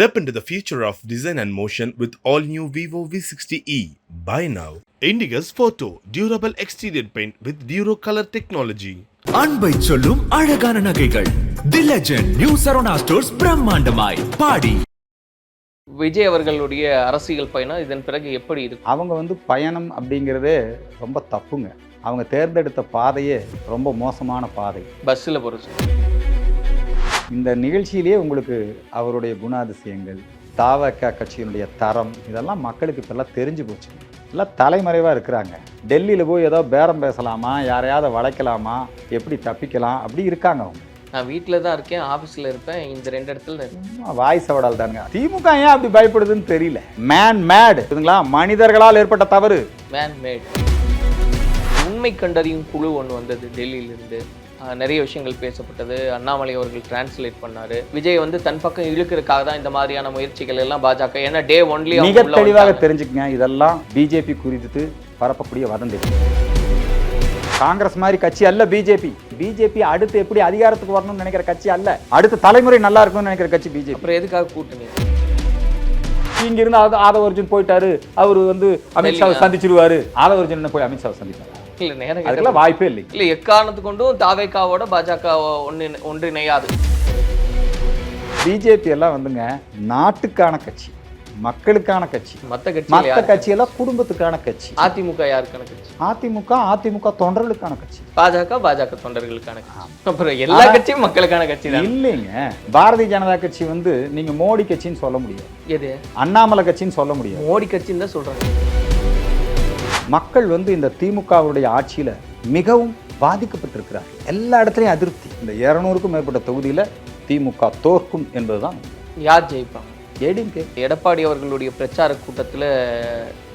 Step into the future of design and motion with all new Vivo V60e. Buy now. Indigo's Photo Durable Exterior Paint with Duro Color Technology. அன்பை சொல்லும் அழகான நகைகள். The legend new Saravana stores பிரம்மாண்டமாய். பாடி. விஜய் அவர்களுடைய அரசியல் பயணம் இதன் பிறகு எப்படி இருக்கும்? அவங்க வந்து பயணம் அப்படிங்கிறதே ரொம்ப தப்புங்க. அவங்க தேர்ந்தெடுத்த பாதையே ரொம்ப மோசமான பாதை. பஸ்ஸில் பொறுத்து இந்த நிகழ்ச்சியிலேயே உங்களுக்கு அவருடைய குணாதிசயங்கள் தாவக கட்சியினுடைய தரம் இதெல்லாம் மக்களுக்கு இப்பெல்லாம் தெரிஞ்சு போச்சு. எல்லாம் தலைமறைவாக இருக்கிறாங்க. டெல்லியில் போய் ஏதோ பேரம் பேசலாமா யாரையாவது வளைக்கலாமா எப்படி தப்பிக்கலாம் அப்படி இருக்காங்க அவங்க. நான் வீட்டில் தான் இருக்கேன் ஆஃபீஸில் இருப்பேன் இந்த ரெண்டு இடத்துல வாய் சவடால் தானுங்க திமுக ஏன் அப்படி பயப்படுதுன்னு தெரியல. மேன் மேட் இதுங்களா மனிதர்களால் ஏற்பட்ட தவறு. மேன் மேட் உண்மை கண்டறியும் குழு ஒன்று வந்தது டெல்லியிலிருந்து. நிறைய விஷயங்கள் பேசப்பட்டது. அண்ணாமலை அவர்கள் டிரான்ஸ்லேட் பண்ணாரு. விஜய் வந்து தன் பக்கம் இழுக்கிறதுக்காக தான் இந்த மாதிரியான முயற்சிகள் எல்லாம் பாஜக ஏன்னா டே ஒன்லி மிக தெளிவாக தெரிஞ்சுக்கங்க இதெல்லாம் பிஜேபி குறித்து பரப்பக்கூடிய வதந்தி. காங்கிரஸ் மாதிரி கட்சி அல்ல பிஜேபி பிஜேபி அடுத்து எப்படி அதிகாரத்துக்கு வரணும்னு நினைக்கிற கட்சி அல்ல. அடுத்த தலைமுறை நல்லா இருக்கணும்னு நினைக்கிற கட்சி பிஜேபி அப்புறம் எதுக்காக கூட்டணி? இங்க இருந்து ஆத- ஆதவ அர்ஜுன் போயிட்டாரு. அவர் வந்து அமித்ஷாவை. சந்திச்சிருவாரு. ஆதவ அர்ஜுன் என்ன போய் அமித்ஷாவை சந்திப்பாரு? இல்லை நேரம் அதுக்கெல்லாம் வாய்ப்பே இல்லைங்க இல்லை எக்காரணத்து கொண்டும் தாவேக்காவோட பாஜக ஒன்று ஒன்றிணையாது பிஜேபி எல்லாம் வந்துங்க நாட்டுக்கான கட்சி மக்களுக்கான கட்சி மற்ற கட்சி மற்ற கட்சியெல்லாம் குடும்பத்துக்கான கட்சி. அதிமுக யாருக்கான கட்சி? அதிமுக அதிமுக தொண்டர்களுக்கான கட்சி. பாஜக பாஜக தொண்டர்களுக்கான அப்புறம் எல்லா கட்சியும் மக்களுக்கான கட்சி இல்லைங்க. பாரதிய ஜனதா கட்சி வந்து நீங்க மோடி கட்சின்னு சொல்ல முடியாது. எது? அண்ணாமலை கட்சின்னு சொல்ல முடியாது. மோடி கட்சின்னு தான் சொல்றாங்க. மக்கள் வந்து இந்த திமுகவுடைய ஆட்சியில மிகவும் பாதிக்கப்பட்டிருக்கிறார்கள். எல்லா இடத்துலையும் அதிருப்தி. இந்த இருநூறுக்கும் மேற்பட்ட தொகுதியில திமுக தோற்கும் என்பதுதான் யார் ஜெயிப்பாங்க ஏடிஎம்கே. எடப்பாடி அவர்களுடைய பிரச்சார கூட்டத்துல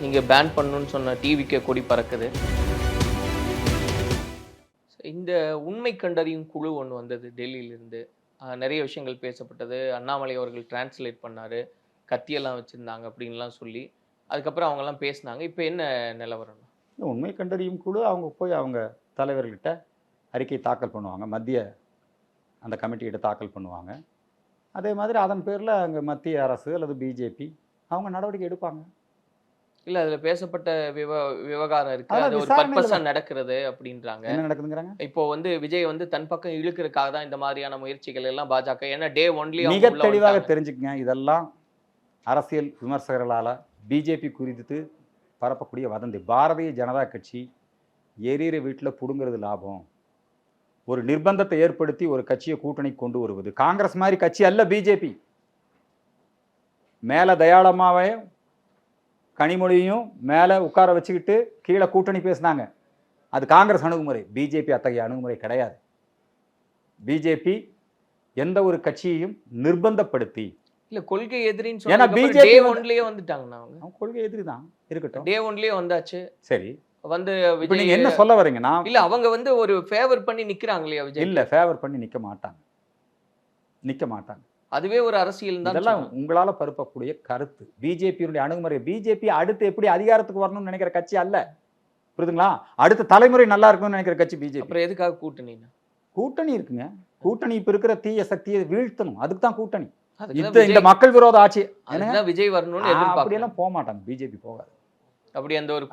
நீங்க பேன் பண்ணணும்னு சொன்ன டிவிக்கு கொடி பறக்குது. இந்த உண்மை கண்டறியும் குழு ஒன்று வந்தது டெல்லியிலிருந்து. நிறைய விஷயங்கள் பேசப்பட்டது. அண்ணாமலை அவர்கள் டிரான்ஸ்லேட் பண்ணாரு. கத்தியெல்லாம் வச்சிருந்தாங்க அப்படின்லாம் சொல்லி. அதுக்கப்புறம் அவங்கெல்லாம் பேசினாங்க. இப்போ என்ன நிலவரம் உண்மை கண்டறியும் குழு அவங்க போய் அவங்க தலைவர்கிட்ட அறிக்கை தாக்கல் பண்ணுவாங்க. மத்திய அந்த கமிட்டிகிட்ட தாக்கல் பண்ணுவாங்க. அதே மாதிரி அதன் பேரில் அங்கே மத்திய அரசு அல்லது பிஜேபி அவங்க நடவடிக்கை எடுப்பாங்க. இல்ல அதுல பேசப்பட்ட விவ விவகாரம் இருக்கு. அது ஒரு விசாரணையில பர்பஸா தான். நடக்கிறது அப்படின்றாங்க. என்ன நடக்குதுங்கிறாங்க? இப்போ வந்து விஜய் வந்து தன் பக்கம் இழுக்கிறதுக்காக தான் இந்த மாதிரியான முயற்சிகள் எல்லாம் பாஜக ஏன்னா டே ஒன்லி மிக தெளிவாக தெரிஞ்சுக்கங்க. இதெல்லாம் அரசியல் விமர்சகர்களால் பிஜேபி குறித்து பரப்பக்கூடிய வதந்தி. பாரதிய ஜனதா கட்சி எரியிற வீட்டில் புடுங்கிறது லாபம். ஒரு நிர்பந்தத்தை ஏற்படுத்தி ஒரு கட்சியை கூட்டணி கொண்டு வருவது. காங்கிரஸ் மாதிரி கட்சி அல்ல பிஜேபி. மேலே தயாளமாவே கனிமொழியும் மேலே உட்கார வச்சுக்கிட்டு கீழே கூட்டணி பேசினாங்க. அது காங்கிரஸ் அணுகுமுறை. பிஜேபி அத்தகைய அணுகுமுறை கிடையாது. பிஜேபி எந்த ஒரு கட்சியையும் நிர்பந்தப்படுத்தி இல்ல கொள்கை எதிரின்னு ஏன்னா சொன்னா BJP டே வந்து- ஒன்லயே வந்துட்டாங்க அவங்க கொள்கை எதிரி தான் இருக்கட்டும். டே ஒன்லயே வந்தாச்சு. சரி. வந்து நீங்க என்ன சொல்ல வரீங்க? நான் இல்ல அவங்க வந்து ஒரு ஃபேவர் பண்ணி நிக்கிறாங்க இல்லையா விஜய் இல்ல ஃபேவர் பண்ணி நிக்க மாட்டாங்க. நிக்க மாட்டாங்க. அதுவே ஒரு அரசியல் தான் இதெல்லாம். உங்களால பரப்பக்கூடிய கருத்து. பிஜேபியினுடைய அணுகுமுறை பிஜேபி அடுத்து எப்படி அதிகாரத்துக்கு வரணும்னு நினைக்கிற கட்சி அல்ல. புரியுதுங்களா? அடுத்த தலைமுறை நல்லா இருக்கணும்னு நினைக்கிற கட்சி பிஜேபி அப்புறம் எதுக்காக கூட்டணி கூட்டணி இருக்குங்க. கூட்டணி இப்ப இருக்கிற தீய சக்தியை வீழ்த்தணும். அதுக்கு தான் கூட்டணி. இந்த இந்த மக்கள் விரோத ஆட்சி. விஜய் வரணும்னு அப்படியெல்லாம் போக மாட்டாங்க பிஜேபி போகாது. அப்படி அந்த ஒரு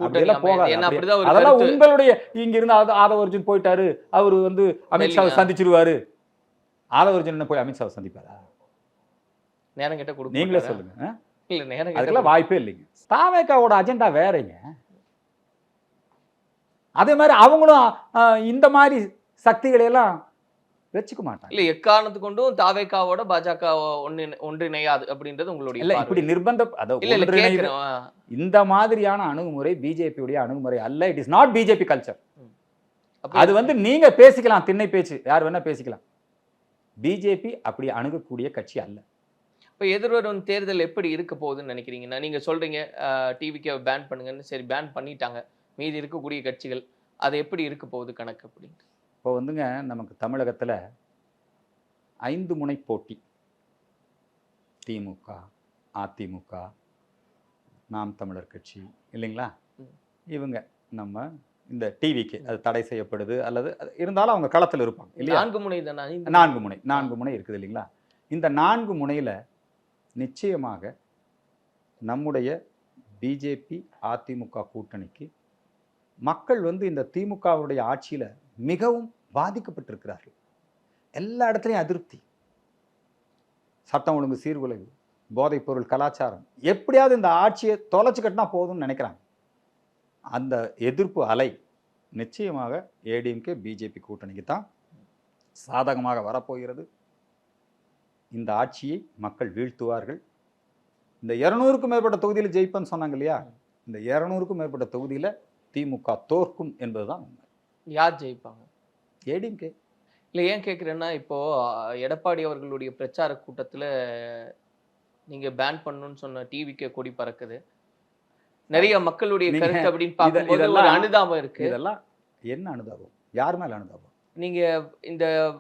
அமையாது. போகாது. அதெல்லாம் உங்களுடைய இங்க இருந்து ஆத- ஆதவ அர்ஜுன் போயிட்டாரு. அவரு வந்து அமித்ஷாவை. சந்திச்சிருவாரு. ஆதவ அர்ஜுன் என்ன போய் அமித்ஷாவை சந்திப்பாரா? நேரம் கிட்ட கொடுக்க நீங்களே? சொல்லுங்க? இல்ல நேரம் அதுக்கெல்லாம் வாய்ப்பே இல்லைங்க. தாவேக்காவோட அஜெண்டா வேறங்க. அதே மாதிரி அவங்களும் இந்த மாதிரி சக்திகளை எல்லாம் வச்சுக்க மாட்டாங்க. இல்ல எக்காரணத்து கொண்டும் தாவேக்காவோட பாஜக ஒன்று ஒன்றிணையாது அப்படின்றது உங்களுடைய இல்ல. இப்படி நிர்பந்தம் அத இல்ல இல்ல ஒன்றிணைவு- கேக்குறேன். ஆ. இந்த மாதிரியான அணுகுமுறை பிஜேபியுடைய அணுகுமுறை அல்ல. It is not BJP culture அது வந்து நீங்க பேசிக்கலாம் திண்ணை பேச்சு. யார் வேணா பேசிக்கலாம். பிஜேபி அப்படி அணுகக்கூடிய கட்சி அல்ல. இப்ப எதிர்வரும் தேர்தல் எப்படி இருக்க போகுதுன்னு நினைக்கிறீங்கன்னா நீங்க சொல்றீங்க டிவிக்கு பேன் பண்ணுங்கன்னு. சரி பேன் பண்ணிட்டாங்க. மீதி இருக்கக்கூடிய கட்சிகள். அது எப்படி இருக்க போகுது கணக்கு அப்படின்ட்டு? இப்போ வந்துங்க நமக்கு தமிழகத்துல ஐந்து முனை போட்டி. திமுக அதிமுக நாம் தமிழர் கட்சி இல்லைங்களா. இவங்க நம்ம இந்த டிவிக்கு அது தடை செய்யப்படுது அல்லது இருந்தாலும் அவங்க களத்தில் இருப்பாங்க இல்லையா? நான்கு முனை நான்கு முனை. நான்கு முனை இருக்குது இல்லைங்களா? இந்த நான்கு முனையில நிச்சயமாக நம்முடைய பிஜேபி அதிமுக கூட்டணிக்கு மக்கள் வந்து இந்த திமுகவுடைய ஆட்சியில் மிகவும் பாதிக்கப்பட்டிருக்கிறார்கள். எல்லா இடத்துலையும் அதிருப்தி. சட்டம் ஒழுங்கு சீர்குலைவு போதைப்பொருள் கலாச்சாரம் எப்படியாவது இந்த ஆட்சியை தொலைச்சு கட்டினா போதும்னு நினைக்கிறாங்க. அந்த எதிர்ப்பு அலை நிச்சயமாக ஏடிஎம்கே பிஜேபி கூட்டணிக்கு தான் சாதகமாக வரப்போகிறது. இந்த ஆட்சியை மக்கள் வீழ்த்துவார்கள். இந்த இரநூறுக்கும் மேற்பட்ட தொகுதியில் ஜெயிப்பேன்னு சொன்னாங்க இல்லையா? இந்த இரநூறுக்கும் மேற்பட்ட தொகுதியில் திமுக தோற்கும் என்பதுதான் உண்மை. யார் ஜெயிப்பாங்க? ஏடிஎம்கே. இல்லை ஏன் கேட்குறேன்னா இப்போ அஹ், எடப்பாடி அவர்களுடைய பிரச்சார கூட்டத்துல நீங்க பேன் பண்ணணும்னு சொன்ன டிவிக்கு கொடி பறக்குது. நிறைய மக்களுடைய கருத்து அப்படின்னு பார்க்கும்போது ஒரு அனுதாபம் இருக்கு. இதெல்லாம் என்ன அனுதாபம்? யார் மேல அனுதாபம்? நீங்க இந்த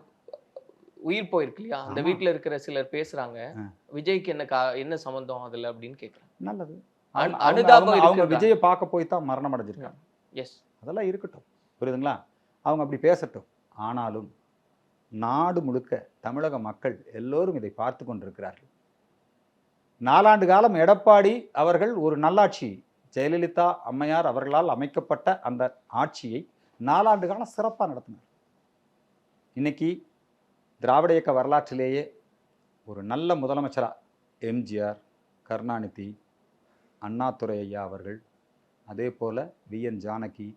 உயிர் போயிருக்கு இல்லையா? அந்த. வீட்ல இருக்கிற சிலர் பேசுறாங்க. விஜய்க்கு என்ன கா- என்ன சம்பந்தம் அதுல அப்படின்னு கேக்குறேன் நல்லது. அனுதாபம் அவங்க-? விஜயை பார்க்க போய் தான் மரணம் அடைஞ்சிருக்காங்க. எஸ் அதெல்லாம் இருக்கட்டும். புரியுதுங்களா? அவங்க அப்படி பேசட்டும். ஆனாலும் நாடு முழுக்க தமிழக மக்கள் எல்லோரும் இதை பார்த்து கொண்டிருக்கிறார்கள். நாலாண்டு காலம் எடப்பாடி அவர்கள் ஒரு நல்லாட்சி ஜெயலலிதா அம்மையார் அவர்களால் அமைக்கப்பட்ட அந்த ஆட்சியை நாலாண்டு காலம் சிறப்பாக நடத்தினார். இன்னைக்கு திராவிட இயக்க வரலாற்றிலேயே ஒரு நல்ல முதலமைச்சராக எம்ஜிஆர் கருணாநிதி அண்ணாதுரை ஐயா அவர்கள் அதே போல் விஎன் ஜானகி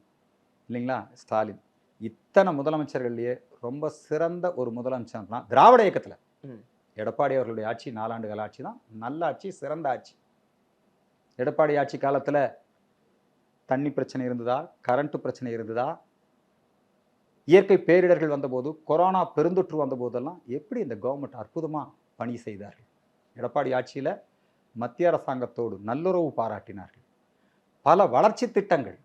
இல்லைங்களா? ஸ்டாலின். இத்தனை முதலமைச்சர்கள்லயே ரொம்ப சிறந்த ஒரு முதலமைச்சர்னா திராவிட இயக்கத்தில். எடப்பாடி அவர்களுடைய ஆட்சி நாலாண்டுகள் ஆட்சி தான். நல்ல ஆட்சி சிறந்த ஆட்சி. எடப்பாடி ஆட்சி காலத்தில் தண்ணி பிரச்சனை இருந்ததா? கரண்ட் பிரச்சனை இருந்ததா? இயற்கை பேரிடர்கள் வந்தபோது கொரோனா பெருந்தொற்று வந்தபோதெல்லாம் எப்படி இந்த கவர்மெண்ட் அற்புதமாக பணி செய்தார்கள்? எடப்பாடி ஆட்சியில் மத்திய அரசாங்கத்தோடு நல்லுறவு பாராட்டினார்கள். பல வளர்ச்சி திட்டங்கள்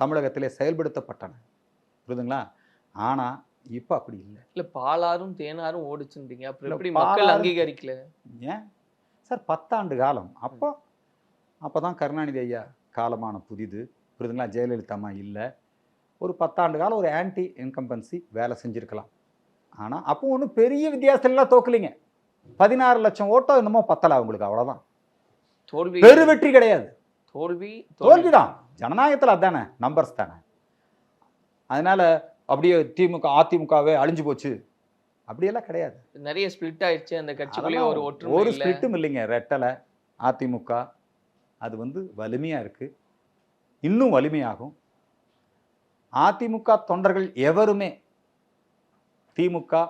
தமிழகத்திலே செயல்படுத்தப்பட்டன. புரியுதுங்களா? ஆனால் இப்போ அப்படி இல்லை. இல்ல பாலாரும் தேனாரும் ஓடிச்சுன்றீங்க. அப்புறம் எப்படி மக்கள் அங்கீகரிக்கல? ஏன்? சார் பத்தாண்டு காலம். அப்போ அப்போ தான் கருணாநிதி ஐயா காலமான புதிது. புரியுதுங்களா? ஜெயலலிதா அம்மா இல்லை. ஒரு பத்தாண்டு காலம் ஒரு ஆன்டி இன்கம்பன்சி வேலை செஞ்சுருக்கலாம். ஆனால் அப்போ ஒன்றும் பெரிய வித்தியாசத்துலலாம் தோக்கலைங்க. பதினாறு லட்சம் ஓட்டோ என்னமோ பத்தலை அவங்களுக்கு அவ்வளோதான் தோல்வி பெரு வெற்றி கிடையாது. தோல்வி தோல்வி தான் ஜனநாயகத்தில் அதானே? நம்பர்ஸ் தானே. அதனால அப்படியே திமுக அதிமுகவே அழிஞ்சு போச்சு. அப்படியெல்லாம் கிடையாது. நிறைய ஸ்பிளிட் ஆயிடுச்சு. அந்த கட்சிக்குள்ளேயே ஒரு ஒற்றுமை ஒரு ஸ்பிளிட்டும் இல்லைங்க. ரெட்டலை அதிமுக அது வந்து வலிமையா இருக்கு. இன்னும் வலிமையாகும். அதிமுக தொண்டர்கள் எவருமே திமுக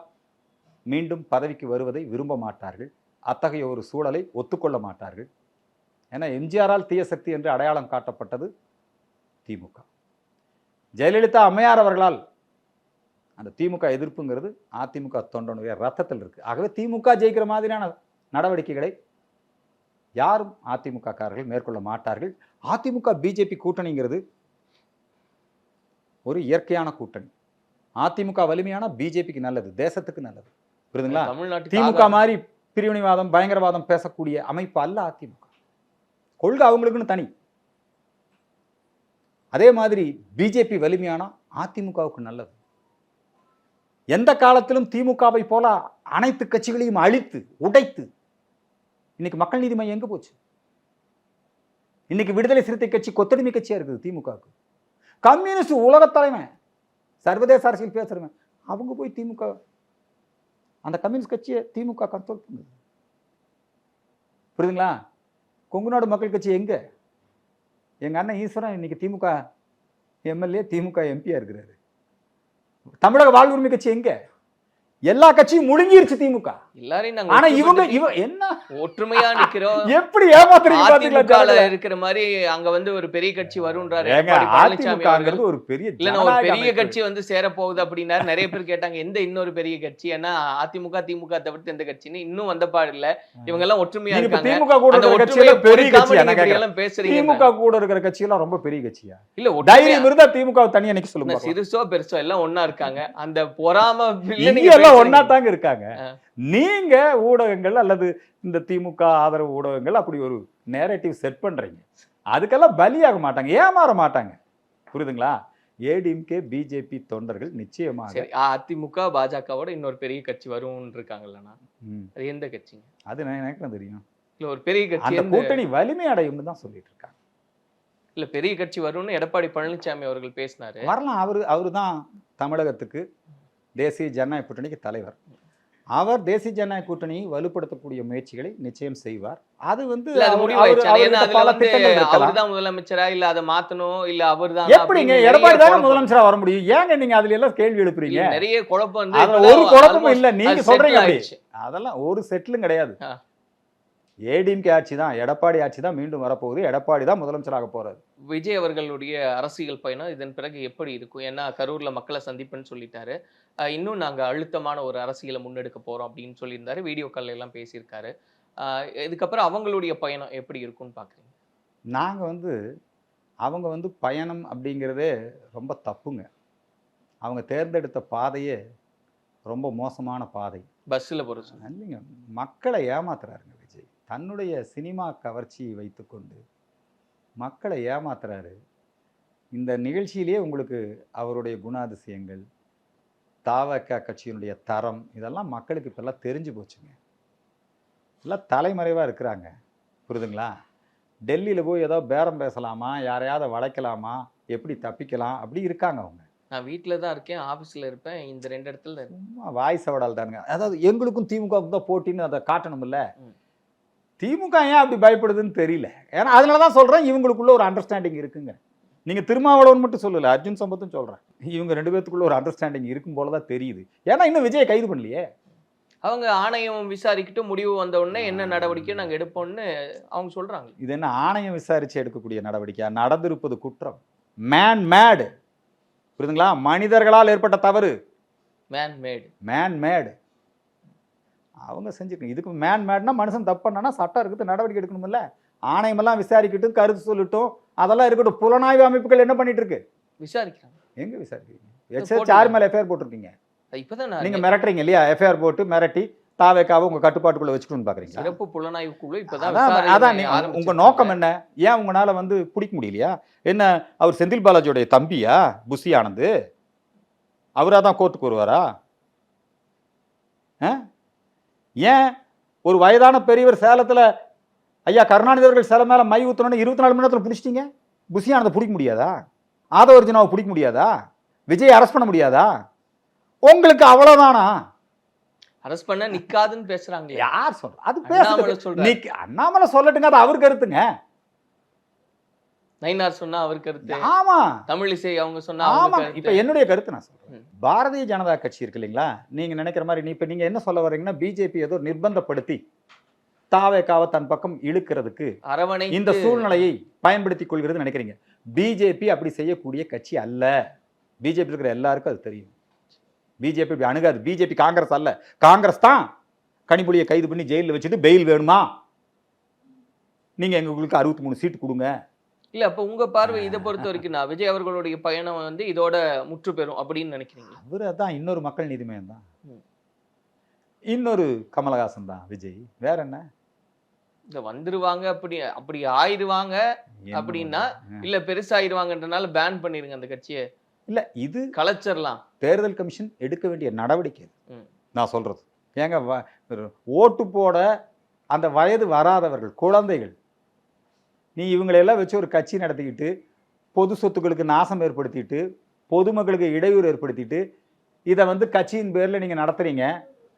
மீண்டும் பதவிக்கு வருவதை விரும்ப மாட்டார்கள். அத்தகைய ஒரு சூழலை ஒத்துக்கொள்ள மாட்டார்கள். ஏன்னா எம்ஜிஆரால் தீய சக்தி என்று அடையாளம் காட்டப்பட்டது திமுக. ஜெயலலிதா அம்மையார் அவர்களால் அந்த திமுக எதிர்ப்புங்கிறது அதிமுக தொண்டனுடைய ரத்தத்தில் இருக்கு. ஆகவே திமுக ஜெயிக்கிற மாதிரியான நடவடிக்கைகளை யாரும் அதிமுக காரர்கள் மேற்கொள்ள மாட்டார்கள். அதிமுக பிஜேபி கூட்டணிங்கிறது ஒரு இயற்கையான கூட்டணி. அதிமுக வலிமையான பிஜேபிக்கு நல்லது தேசத்துக்கு நல்லது. புரியுதுங்களா? திமுக. மாதிரி பிரிவினைவாதம் பயங்கரவாதம் பேசக்கூடிய அமைப்பு அல்ல அதிமுக. கொள்கை அவங்களுக்குன்னு தனி. அதே மாதிரி பிஜேபி வலிமையானா அதிமுகவுக்கு நல்லது. எந்த காலத்திலும் திமுகவை போல அனைத்து கட்சிகளையும் அழித்து உடைத்து இன்னைக்கு மக்கள் நீதி மையம் எங்கே போச்சு? இன்னைக்கு விடுதலை சிறுத்தை கட்சி கொத்தடிமை கட்சியா இருக்குது திமுகவுக்கு கம்யூனிஸ்ட் உலக தலைவன் சர்வதேச அரசியல் பேசுறவன் அவங்க போய் திமுக அந்த கம்யூனிஸ்ட் கட்சியை திமுக கண்ட்ரோல் பண்ணுது. புரியுதுங்களா? கொங்குநாடு மக்கள் கட்சி எங்கே? எங்கள் அண்ணன் ஈஸ்வரன் இன்றைக்கி திமுக எம்எல்ஏ திமுக எம்பியாக இருக்கிறாரு. தமிழக வாழ்வுரிமை கட்சி எங்கே? எல்லா கட்சியும் முழுங்கிருச்சு திமுக. எல்லாரையும் நாங்க ஆனா இவங்க இவ என்ன? ஒற்றுமையா நிக்கிறோம். எப்படி ஏமாத்துறீங்க பாத்தீங்களா? இருக்கிற மாதிரி அங்க வந்து ஒரு பெரிய கட்சி வரும்ன்றாரு. அதிமுகங்கிறது ஒரு பெரிய இல்ல ஒரு பெரிய. கட்சி வந்து சேர போகுது அப்படின்னாரு. நிறைய பேர் கேட்டாங்க எந்த இன்னொரு பெரிய கட்சி? ஏன்னா அதிமுக திமுக தவிர்த்து எந்த கட்சின்னு இன்னும் வந்த பாடு இல்ல. இவங்க எல்லாம் ஒற்றுமையா இருக்காங்க. திமுக கூட இருக்கிற கட்சியில பெரிய கட்சி எல்லாம் பேசுறீங்க திமுக கூட இருக்கிற கட்சியெல்லாம் ரொம்ப பெரிய கட்சியா? இல்ல தைரியம் இருந்தா திமுக தனியா நிக்க சொல்லுங்க. சிறுசோ பெருசோ எல்லாம் ஒண்ணா இருக்காங்க. அந்த பொறாம எல்லாம். ஒன்னா தாங்க இருக்காங்க. ஆ. நீங்க ஊடகங்கள் அல்லது இந்த திமுக ஆதரவு ஊடகங்கள் அப்படி ஒரு நேரேட்டிவ் செட் பண்றீங்க. அதுக்கெல்லாம் பலியாக மாட்டாங்க ஏமாற மாட்டாங்க. புரியுதுங்களா? ஏடிஎம்கே பிஜேபி தொண்டர்கள் நிச்சயமாக அதிமுக பாஜகவோட இன்னொரு பெரிய கட்சி வரும்னு இருக்காங்கல்லண்ணா அது எந்த கட்சிங்க? அது எனக்கு தெரியும். இல்ல ஒரு பெரிய கட்சி கூட்டணி வலிமை அடையும்னு தான் சொல்லிட்டு இருக்காங்க இல்ல பெரிய கட்சி வரும்னு எடப்பாடி பழனிசாமி அவர்கள் பேசினாரு. வரலாம் அவரு அவரு தான் தமிழகத்துக்கு தேசிய ஜனநாயக கூட்டணிக்கு தலைவர். அவர் தேசிய ஜனநாயக கூட்டணியை வலுப்படுத்தக்கூடிய முயற்சிகளை நிச்சயம் செய்வார். அது வந்து அவர்- அவர்-. அவர்தான் முதலமைச்சரா? இல்ல அதை மாத்தணும்? இல்ல அவர்தான் எப்படிங்க? எடப்பாடி தானே முதலமைச்சரா வர முடியும்? ஏங்க நீங்க அதுல எல்லாம் கேள்வி எழுப்புறீங்க? நிறைய குழப்பம் ஒரு குழப்பமும் இல்ல. நீங்க சொல்றீங்க. அதெல்லாம் ஒரு செட்டிலும் கிடையாது. ஏடிஎம்கே ஆட்சி தான் எடப்பாடி ஆட்சி தான் மீண்டும் வரப்போகுது. எடப்பாடி தான் முதலமைச்சராக போறாரு. விஜய் அவர்களுடைய அரசியல் பயணம் இதன் பிறகு எப்படி இருக்கும்? ஏன்னா கரூர்ல மக்களை சந்திப்புன்னு சொல்லிட்டாரு. இன்னும் நாங்க அழுத்தமான ஒரு அரசியலை முன்னெடுக்க போறோம் அப்படின்னு சொல்லியிருந்தாரு. வீடியோ கால்ல எல்லாம் பேசியிருக்காரு. இதுக்கப்புறம் அவங்களுடைய பயணம் எப்படி இருக்கும்னு பாக்குறீங்க? நாங்க வந்து அவங்க வந்து பயணம் அப்படிங்கிறதே ரொம்ப தப்புங்க. அவங்க தேர்ந்தெடுத்த பாதையே ரொம்ப மோசமான பாதை. போற சொல்லி இல்லைங்க. மக்களை ஏமாத்துறாருங்க விஜய். தன்னுடைய சினிமா கவர்ச்சியை வைத்துக்கொண்டு மக்களை ஏமாத்துறாரு. இந்த நிகழ்ச்சியிலேயே உங்களுக்கு அவருடைய குணாதிசயங்கள் தாவக கட்சியினுடைய தரம் இதெல்லாம் மக்களுக்கு இப்பெல்லாம் தெரிஞ்சு போச்சுங்க. எல்லாம் தலைமறைவாக இருக்கிறாங்க. புரியுதுங்களா டெல்லியில் போய் ஏதோ பேரம் பேசலாமா? யாரையாவது வளைக்கலாமா? எப்படி தப்பிக்கலாம்? அப்படி இருக்காங்க அவங்க. நான் வீட்டுல தான் இருக்கேன் ஆபீஸ்ல இருப்பேன் இந்த ரெண்டு இடத்துல. சும்மா வாய் சவடால் தானுங்க. அதாவது எங்களுக்கும் திமுகவுக்கும் தான் போட்டின்னு அதை காட்டணும்ல. திமுக ஏன் அப்படி பயப்படுதுன்னு தெரியல. ஏன்னா அதனால தான் சொல்கிறேன் இவங்களுக்குள்ள ஒரு அண்டர்ஸ்டாண்டிங் இருக்குங்க. நீங்கள் திருமாவளவன் மட்டும் சொல்லல அர்ஜுன் சம்பத்தும் சொல்கிறேன் இவங்க ரெண்டு பேத்துக்குள்ள ஒரு அண்டர்ஸ்டாண்டிங் இருக்கும் போல தான் தெரியுது. ஏன்னா இன்னும் விஜயை கைது பண்ணலையே. அவங்க ஆணையம் விசாரிக்கிட்டு முடிவு வந்த உடனே என்ன நடவடிக்கை நாங்க எடுப்போம்னு அவங்க சொல்றாங்க. இது என்ன ஆணையம் விசாரித்து எடுக்கக்கூடிய நடவடிக்கை நடந்திருப்பது குற்றம். மேன் மேடு புரியுதுங்களா? மனிதர்களால் ஏற்பட்ட தவறு. மேன் மேடு மேன் மேடு அவங்க செஞ்சுருக்கணும் இதுக்கு மேன் மேட்னா மனுஷன் தப்பு பண்ணானா சட்டம் இருக்குது நடவடிக்கை எடுக்கணும்ல ஆணையமெல்லாம் விசாரிக்கட்டும் கருத்து சொல்லட்டும் அதெல்லாம் இருக்கட்டும். புலனாய்வு அமைப்புகள் என்ன பண்ணிட்டு இருக்கு விசாரிக்கிறாங்க. எங்க விசாரிக்கிறீங்க? எச்சரிச்சு யார் மேல எஃப்ஐஆர் போட்டிருக்கீங்க. இப்பதான் நீங்க மிரட்டுறீங்க இல்லையா? எஃப்ஐஆர் போட்டு மிரட்டி தாவேக்காவை உங்க கட்டுப்பாட்டுக்குள்ள வச்சுக்கணும்னு பாக்குறீங்களா? சிறப்பு புலனாய்வு குழு இப்பதான் அதான். உங்க நோக்கம் என்ன? ஏன் உங்களால வந்து பிடிக்க முடியலையா? என்ன அவர் செந்தில் பாலாஜியோடைய தம்பியா? புஷி ஆனந்த் அவரா தான் கோர்ட்டுக்கு வருவாரா? ஏன் ஒரு வயதான பெரியவர் சேலத்துல ஐயா கருணாநிதி அவர்கள் சேலம் மேல மை ஊத்தணும்னு இருபத்தி நாலு மணி நேரத்தில் பிடிச்சிட்டீங்க? புஷி ஆனந்தை பிடிக்க முடியாதா? ஆதவர்ஜுனாவை பிடிக்க முடியாதா? விஜய் அரெஸ்ட் பண்ண முடியாதா? உங்களுக்கு அவ்வளவுதானா? அரெஸ்ட் பண்ண நிக்காதுன்னு பேசுறாங்க யார் சொல்ற அது அண்ணாமலை பேசுறது அண்ணாமலை சொல்லட்டுங்க அது அவர் கருத்துங்க. நைனார் சொன்னா அவர் கருத்து. ஆமா. தமிழிசை அவங்க சொன்னா ஆமா. இப்ப என்னுடைய கருத்து நான் சொல்றேன். பாரதிய ஜனதா கட்சி இருக்கு இல்லைங்களா? நீங்க நினைக்கிற மாதிரி நீ இப்ப நீங்க என்ன சொல்ல வர்றீங்கன்னா பிஜேபி ஏதோ நிர்பந்தப்படுத்தி தாவேக்காவை தன் பக்கம் இழுக்கிறதுக்கு அரவணை இந்த சூழ்நிலையை பயன்படுத்திக் கொள்கிறது நினைக்கிறீங்க. பிஜேபி அப்படி செய்யக்கூடிய கட்சி அல்ல. பிஜேபி இருக்கிற எல்லாருக்கும் அது தெரியும். பிஜேபி இப்படி அணுகாது. பிஜேபி காங்கிரஸ் அல்ல. காங்கிரஸ் தான் கனிமொழியை கைது பண்ணி ஜெயிலில் வச்சுட்டு பெயில் வேணுமா? நீங்க எங்களுக்கு அறுபத்தி மூணு சீட்டு கொடுங்க. இல்ல அப்ப உங்க பார்வை இதை பொறுத்த வரைக்கும் நான் விஜய் அவர்களுடைய பயணம் வந்து இதோட முற்று பெறும் அப்படின்னு நினைக்கிறீங்களா அவர் அதான் இன்னொரு மக்கள் நீதிமன்றம் தான். இன்னொரு கமலஹாசன் தான் விஜய். வேற என்ன? இந்த வந்துருவாங்க அப்படி அப்படி ஆயிருவாங்க என்ன அப்படின்னா? இல்ல பெருசாயிருவாங்கன்றனால பேன் பண்ணிருங்க அந்த கட்சியை. இல்ல இது கலைச்சிடலாம் தேர்தல் கமிஷன் எடுக்க வேண்டிய நடவடிக்கை. நான் சொல்றது. ஏங்க ஓட்டு போட அந்த வயது வராதவர்கள் குழந்தைகள் நீ இவங்களையெல்லாம் வச்சு ஒரு கட்சி நடத்திக்கிட்டு பொது சொத்துக்களுக்கு நாசம் ஏற்படுத்திட்டு பொதுமக்களுக்கு இடையூறு ஏற்படுத்திட்டு இதை வந்து கட்சியின் பேரில் நீங்கள் நடத்துறீங்க.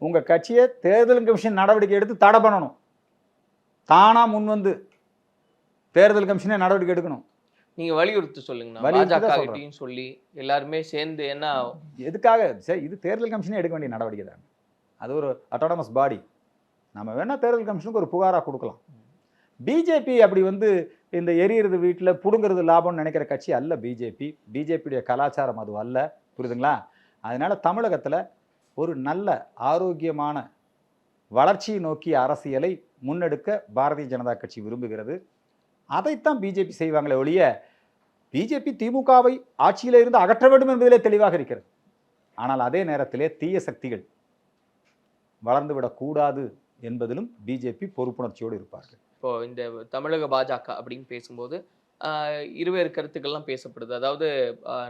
உங்கள் கட்சியை தேர்தல் கமிஷன் நடவடிக்கை எடுத்து தடை பண்ணணும். தானா முன் வந்து தேர்தல் கமிஷனே நடவடிக்கை எடுக்கணும். நீங்க வலியுறுத்தி சொல்லுங்க வலியுறுத்தி தான் பாஜக சொல்றேன். கிட்டையும் சொல்லி எல்லாருமே சேர்ந்து என்ன எதுக்காக? சரி இது தேர்தல் கமிஷனே எடுக்க வேண்டிய நடவடிக்கை தான். அது ஒரு அட்டானமஸ் பாடி நம்ம வேணா தேர்தல் கமிஷனுக்கு ஒரு புகாராக கொடுக்கலாம். பிஜேபி அப்படி வந்து இந்த எரியறது வீட்டில் பிடுங்கிறது லாபம்னு நினைக்கிற கட்சி அல்ல பிஜேபி பிஜேபியுடைய கலாச்சாரம் அது அல்ல. புரியுதுங்களா? அதனால் தமிழகத்தில் ஒரு நல்ல ஆரோக்கியமான வளர்ச்சியை நோக்கிய அரசியலை முன்னெடுக்க பாரதிய ஜனதா கட்சி விரும்புகிறது. அதைத்தான் பிஜேபி செய்வாங்களே ஒழிய பிஜேபி திமுகவை ஆட்சியில் இருந்து அகற்ற வேண்டும் என்பதிலே தெளிவாக இருக்கிறது. ஆனால் அதே நேரத்திலே தீய சக்திகள் வளர்ந்துவிடக்கூடாது என்பதிலும் பிஜேபி பொறுப்புணர்ச்சியோடு இருப்பார்கள். இப்போ இந்த தமிழக பாஜக அப்படின்னு பேசும்போது இருவேறு கருத்துக்கள்லாம் பேசப்படுது. அதாவது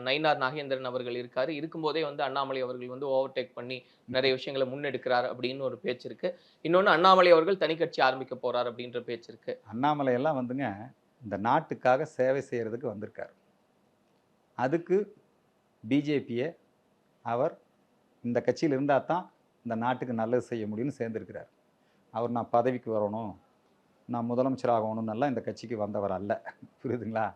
நயினார் நாகேந்திரன் அவர்கள் இருக்காரு. இருக்கும்போதே வந்து அண்ணாமலை அவர்கள் வந்து ஓவர்டேக் பண்ணி நிறைய விஷயங்களை முன்னெடுக்கிறார் அப்படின்னு ஒரு பேச்சு இருக்கு. இன்னொன்று அண்ணாமலை அவர்கள் தனி கட்சி ஆரம்பிக்க போறார் அப்படின்ற பேச்சு இருக்கு. அண்ணாமலை எல்லாம் வந்துங்க இந்த நாட்டுக்காக சேவை செய்கிறதுக்கு வந்திருக்கார். அதுக்கு பிஜேபியை அவர் இந்த கட்சியில் இருந்தால் தான் இந்த நாட்டுக்கு நல்லது செய்ய முடியும்னு சேர்ந்துருக்கிறார். அவர் நான் பதவிக்கு வரணும். நான் முதலமைச்சர் ஆகணும்னெல்லாம் இந்த கட்சிக்கு வந்தவர் அல்ல. புரியுதுங்களா?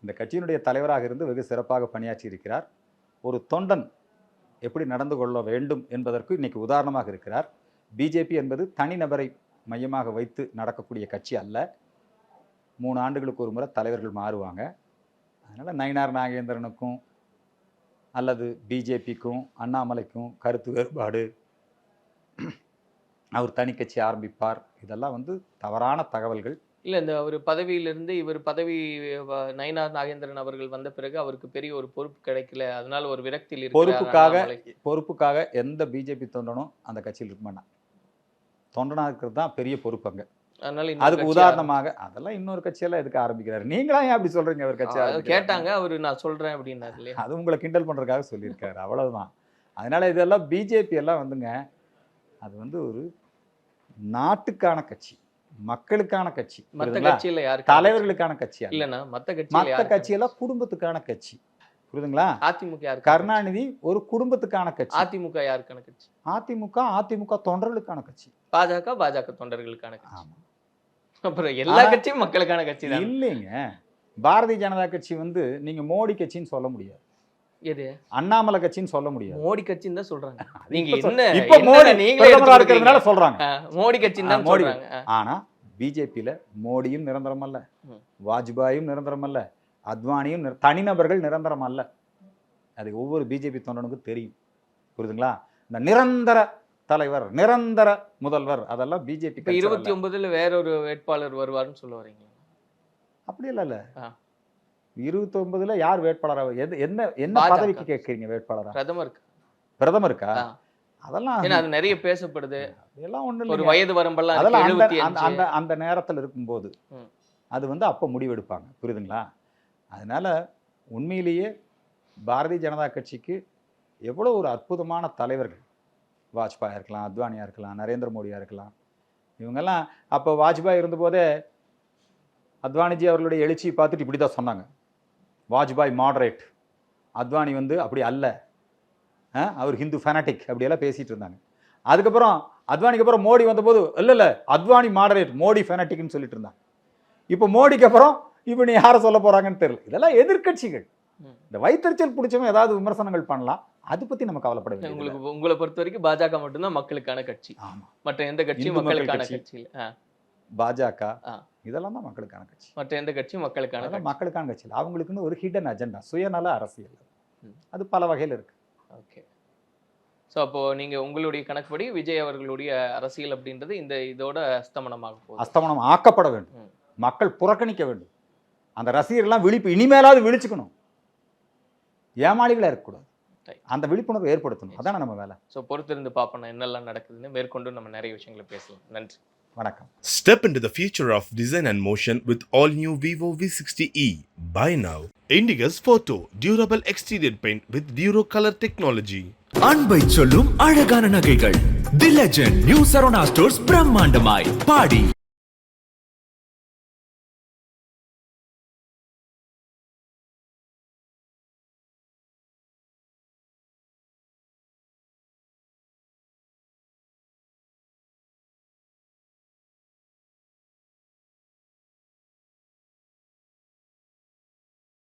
இந்த கட்சியினுடைய தலைவராக இருந்து வெகு சிறப்பாக பணியாற்றி இருக்கிறார். ஒரு தொண்டன் எப்படி நடந்து கொள்ள வேண்டும் என்பதற்கு இன்னைக்கு உதாரணமாக இருக்கிறார். பிஜேபி என்பது தனிநபரை மையமாக வைத்து நடக்கக்கூடிய கட்சி அல்ல. மூணு ஆண்டுகளுக்கு ஒரு முறை தலைவர்கள் மாறுவாங்க. அதனால் நயினார் நாகேந்திரனுக்கும் அல்லது பிஜேபிக்கும் அண்ணாமலைக்கும் கருத்து வேறுபாடு அவர் தனி கட்சி ஆரம்பிப்பார். இதெல்லாம் வந்து தவறான தகவல்கள். இல்ல இந்த ஒரு பதவியிலிருந்து இவர் பதவி நயினார் நாகேந்திரன் அவர்கள் வந்த பிறகு அவருக்கு பெரிய ஒரு பொறுப்பு கிடைக்கல. அதனால ஒரு விரக்தியில் பொறுப்புக்காக. பொறுப்புக்காக எந்த பிஜேபி தொண்டனும் அந்த கட்சியில் இருக்க மாட்டான். தொண்டனா இருக்கிறது தான் பெரிய பொறுப்பு அங்க. அதனால அதுக்கு உதாரணமாக அதெல்லாம் இன்னொரு கட்சியெல்லாம் எதுக்கு ஆரம்பிக்கிறாரு? நீங்களா ஏன் அப்படி சொல்றீங்க அவர் கட்சி? கேட்டாங்க அவரு நான் சொல்றேன் அப்படின்னாரு அது உங்களை கிண்டல் பண்றதுக்காக சொல்லியிருக்காரு. அவ்வளவுதான். அதனால இதெல்லாம் பிஜேபி எல்லாம் வந்துங்க அது வந்து ஒரு நாட்டுக்கான கட்சி மக்களுக்கான கட்சி மத்த புரியுதுங்களா? கட்சியில யாரு தலைவர்களுக்கான கட்சி அல்ல. இல்லனா மத்த கட்சியில மத்த யாரு கட்சியெல்லாம் குடும்பத்துக்கான கட்சி புரியுதுங்களா? அதிமுக யாரு கருணாநிதி ஒரு குடும்பத்துக்கான கட்சி. அதிமுக யாருக்கான கட்சி? அதிமுக அதிமுக தொண்டர்களுக்கான கட்சி. பாஜக பாஜக தொண்டர்களுக்கான கட்சி. ஆமா. அப்புறம் எல்லா கட்சியும் மக்களுக்கான கட்சி இல்லைங்க. பாரதிய ஜனதா கட்சி வந்து நீங்க மோடி கட்சின்னு சொல்ல முடியாது. எது? அண்ணாமலை கட்சின்னு சொல்ல முடியாது. மோடி கட்சின்னு தான் சொல்றாங்க. நீங்க என்ன இப்ப மோடி நீங்களே இருக்கிறதுனால? சொல்றாங்க. மோடி கட்சின்னு தான் மோடி. ஆனா பிஜேபியில மோடியும் நிரந்தரம் அல்ல. வாஜ்பாயும் நிரந்தரம் அல்ல. அத்வானியும் தனிநபர்கள் நிரந்தரம் அல்ல. அது ஒவ்வொரு பிஜேபி தொண்டனுக்கும் தெரியும். புரியுதுங்களா? இந்த நிரந்தர தலைவர் நிரந்தர முதல்வர் அதெல்லாம் பிஜேபி இருபத்தி ஒன்பதுல வேற ஒரு வேட்பாளர் வருவாருன்னு சொல்ல வரீங்க அப்படி இல்ல இல்ல. ஆ. இருபத்தி ஒன்பதுல யார் வேட்பாளரா எது என்ன என்ன. பதவிக்கு கேட்கறீங்க வேட்பாளரா பிரதமருக்கு பிரதமருக்கா. அதெல்லாம் ஏன்னா அது நிறைய பேசப்படுது அதெல்லாம் ஒண்ணு ஒரு. வயது வரம்பெல்லாம் அதெல்லாம் அந்த 75 அந்த- நேரத்தில் இருக்கும்போது. அது வந்து அப்போ முடிவெடுப்பாங்க புரியுதுங்களா அதனால உண்மையிலேயே பாரதிய ஜனதா கட்சிக்கு எவ்வளோ ஒரு அற்புதமான தலைவர்கள் வாஜ்பாயா இருக்கலாம் அத்வானியா இருக்கலாம் நரேந்திர மோடியா இருக்கலாம் இவங்கெல்லாம் அப்போ வாஜ்பாய் இருந்தபோதே அத்வானிஜி அவர்களுடைய எழுச்சியை பார்த்துட்டு இப்படி தான் சொன்னாங்க வாஜ்பாய் மாடரேட் அத்வானி வந்து அப்படி அல்ல. அவர் ஹிந்து ஃபேனட்டிக் அப்படியெல்லாம் பேசிட்டு இருந்தாங்க. அதுக்கப்புறம் அத்வானிக்கு அப்புறம் மோடி வந்தபோது இல்ல இல்ல அத்வானி மாடரேட் மோடி ஃபேனட்டிக்னு சொல்லிட்டு இருந்தாங்க. இப்போ மோடிக்கு அப்புறம் இப்போ நீ யாரை சொல்ல போறாங்கன்னு தெரியல. இதெல்லாம் எதிர்க்கட்சிகள். ம். இந்த வைத்தறிச்சல் பிடிச்சவங்க ஏதாவது விமர்சனங்கள் பண்ணலாம். அது பத்தி நம்ம கவலைப்பட வேண்டியது உங்களுக்கு உங்களை பொறுத்த வரைக்கும் பாஜக மட்டும்தான் மக்களுக்கான கட்சி. ஆமா. மற்ற எந்த கட்சியும் மக்களுக்கான கட்சி. பாஜக. இதெல்லாம் தான் மக்களுக்கான கட்சி. மற்ற எந்த கட்சியும் மக்களுக்கான மக்களுக்கான கட்சி. இல்லை. அவங்களுக்குன்னு ஒரு ஹிடன் அஜெண்டா சுயநல அரசியல். அது. பல வகையில் இருக்கு. ஓகே. ஸோ அப்போ நீங்க உங்களுடைய கணக்குப்படி விஜய் அவர்களுடைய அரசியல் அப்படின்றது இந்த இதோட அஸ்தமனமாக போகுது. அஸ்தமனம் ஆக்கப்பட வேண்டும். மக்கள் புறக்கணிக்க வேண்டும். அந்த ரசிகர்லாம் விழிப்பு இனிமேலாவது விழிச்சுக்கணும். ஏமாளிகளா இருக்கக்கூடாது. அந்த விழிப்புணர்வு ஏற்படுத்தணும். அதானே நம்ம வேலை. ஸோ பொறுத்திருந்து பார்ப்போம். என்னெல்லாம் நடக்குதுன்னு மேற்கொண்டு நம்ம நிறைய விஷயங்களை பேசலாம். நன்றி. வணக்கம் Step into the future of design and motion with all new Vivo V60e. Buy now. Indigo's Photo Durable Exterior Paint with Duro Color Technology. அன்பை சொல்லும் அழகான நகைகள் the legend new Saravana stores பிரம்மாண்டமாய் body